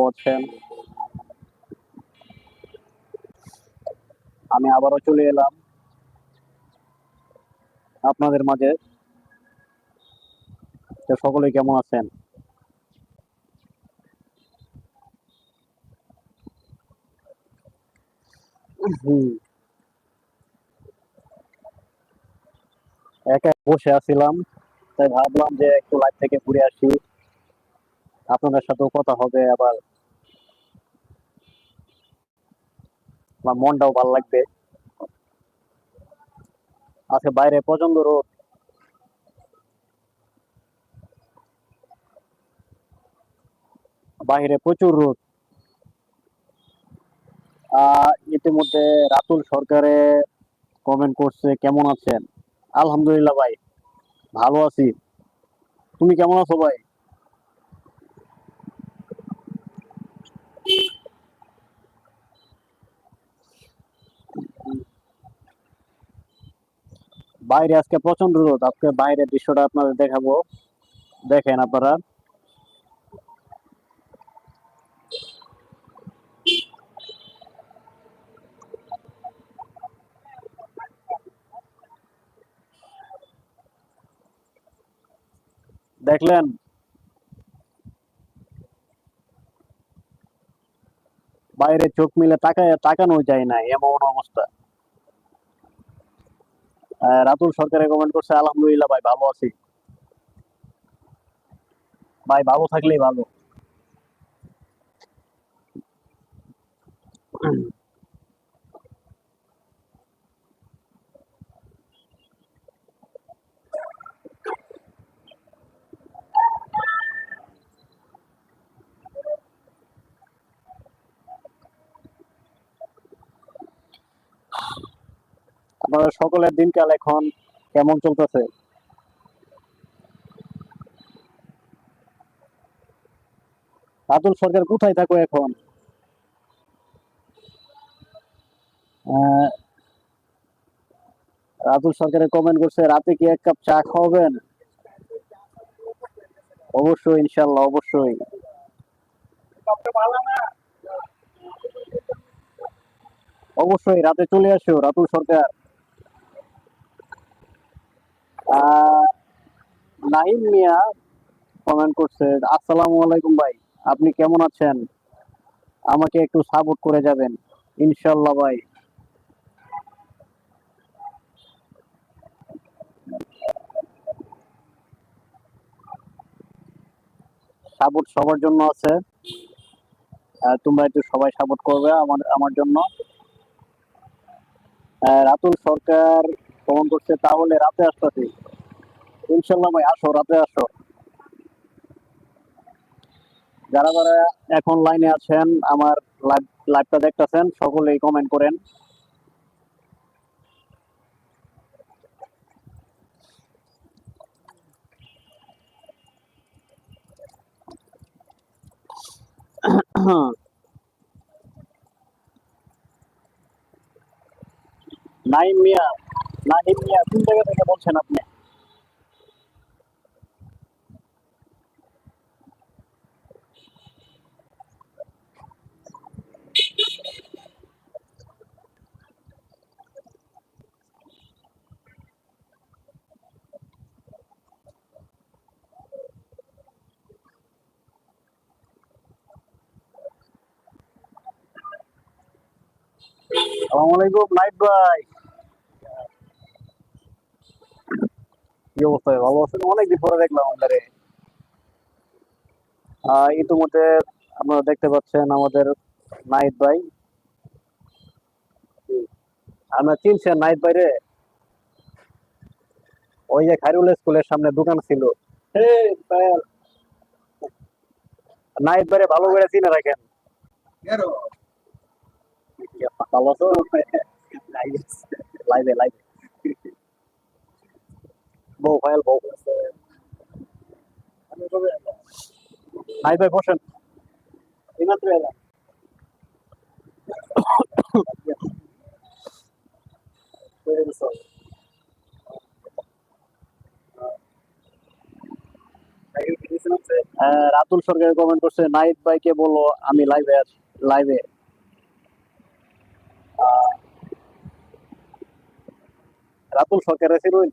ভালো আমি আবারও চলে এলাম আপনাদের মাঝে। সকলে কেমন আছেন? একা বসে আছিলাম, তাই ভাবলাম যে একটু লাইভ থেকে ঘুরে আসি। আপনাদের সাথেও কথা হবে আবার। আমার মনটাও ভালো লাগবে। আজকে বাইরে প্রচণ্ড রোদ। বাইরে প্রচুর রোদ। ইতিমধ্যে রাতুল সরকারে কমেন্ট করছে, কেমন আছেন? আলহামদুলিল্লাহ ভাই, ভালো আছি। তুমি কেমন আছো ভাই? বাইরে আজকে প্রচণ্ড রোদ আজকে বাইরের দৃশ্যটা আপনাদের দেখাবো। দেখেন আপনারা। দেখলেন? বাইরে চোখ মিলে তাকায় তাকানো যায় না এমন অবস্থা। আহ, রাতুল সরকারে কমেন্ট করছে আলহামদুলিল্লাহ ভাই ভালো আছি। ভাই ভালো থাকলেই ভালো। আপনাদের সকলের দিনকাল এখন কেমন চলতেছে? রাতুল সরকার কোথায় থাকো এখন? রাতুল সরকারের কমেন্ট করছে, রাতে কি এক কাপ চা খাওয়াবেন? অবশ্যই ইনশাল্লাহ অবশ্যই। অবশ্যই, রাতে চলে আসো, রাতুল সরকার। নাহিম মিয়া কমেন্ট করছে আসসালামু আলাইকুম ভাই, আপনি কেমন আছেন? আমাকে একটু সাপোর্ট করে যাবেন ইনশাল্লাহ ভাই। সাপোর্ট সবার জন্য আছে। তোমরা একটু সবাই সাপোর্ট করবে আমার আমার জন্য। রাতুল সরকার কমেন্ট করছে, তাহলে রাতে আসতেছি ইনশাল্লাহ ভাই, আসো, রাতে আসো। যারা যারা এখন লাইনে আছেন, আমার লাইভ লাইভটা দেখতেছেন, সকলেই কমেন্ট করেন। নাইম মিয়া নাহিম মিয়া কোন জায়গা থেকে বলছেন আপনি। আসসালামু আলাইকুম নাইট ভাই। কি অবস্থা? ভালো আছেন অনেকদিন পরে দেখলাম ইতিমধ্যে আপনারা দেখতে পাচ্ছেন আমাদের নাইট ভাই। আমরা চিনছেন নাইট ওই যে খাইরুল স্কুলের সামনে দোকান ছিল। নাইট ভাই ভালো করে চিনে রাখেন। ভালো আছো? লাইভে লাইভে বউ বউ নাইট ভাই বসেন। আহ, রাতুল সরকার কমেন্ট করছে নাইট ভাইকে বলো আমি লাইভে লাইভে রাতুল সরকার আছে রইল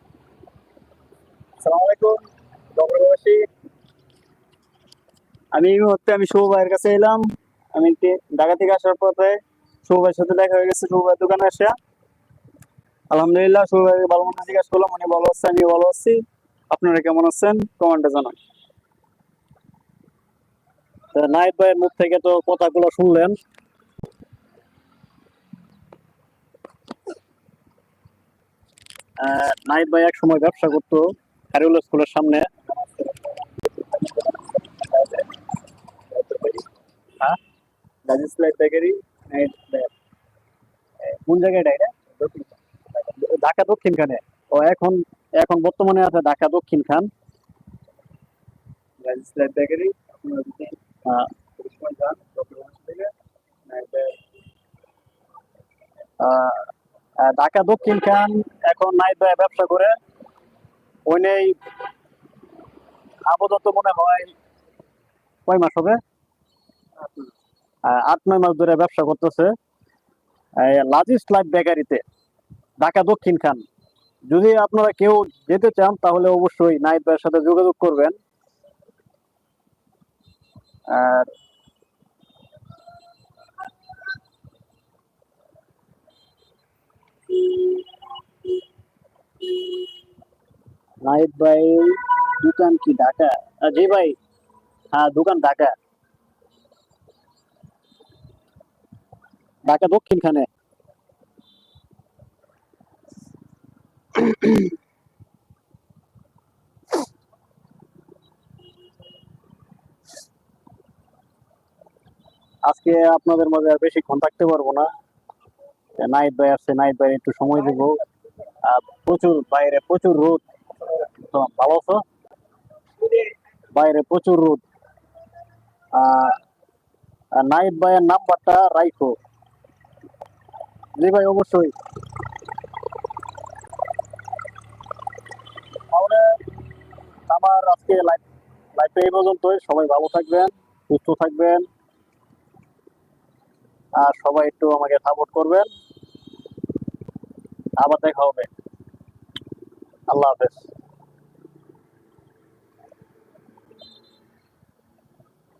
আমি এই মুহূর্তে আমি শুভ ভাইয়ের কাছে এলাম। আমি ঢাকা থেকে আসার পথে শুভ ভাইয়ের সাথে দেখা হয়ে গেছে, শুভ ভাইয়ের দোকানে আসা। আলহামদুলিল্লাহ, শুভ ভাই ভালো মন্দ জিজ্ঞাসা করলাম, উনি ভালো আছে আমি ভালো আছি। আপনারা কেমন আছেন? কমেন্টে জানান। তা ভাইয়ের মুখ থেকে তো কথাগুলো শুনলেন। নাইট ভাই এক সময় ব্যবসা করতো। স্কুলের সামনে। হ্যাঁ? কোন জায়গায় এটা? ঢাকা দক্ষিণ খানে। ও এখন এখন বর্তমানে আছে ঢাকা দক্ষিণ খান। আহ, ঢাকা দক্ষিণ খান এখন নাইট ব্যবসা করে। ওই নেই আপাতত মনে হয় কয় মাস হবে? আট নয় মাস ধরে ব্যবসা করতেছে। লাজিস্ট লাইফ বেকারিতে ঢাকা দক্ষিণ খান। যদি আপনারা কেউ যেতে চান তাহলে অবশ্যই নাইট ভাইয়ের সাথে যোগাযোগ করবেন। আর নাইট ভাই দোকান কি ঢাকা জি ভাই হ্যাঁ দোকান ঢাকা ঢাকা দক্ষিণ খানে আজকে আপনাদের মাঝে আর বেশিক্ষণ থাকতে পারব না। নাইট ভাই আসছে নাইট ভাই একটু সময় দেবো। প্রচুর বাইরে প্রচুর রোদ। তো ভালো আছো? বাইরে প্রচুর রোদ। নাইট ভাইয়ের নাম্বারটা রাইখো। জি ভাই, অবশ্যই। তাহলে আমার আজকে লাইফ লাইফে এই পর্যন্তই। সবাই ভালো থাকবেন, সুস্থ থাকবেন। আর সবাই একটু আমাকে সাপোর্ট করবেন। আবার দেখা হবে। আল্লাহ হাফেজ।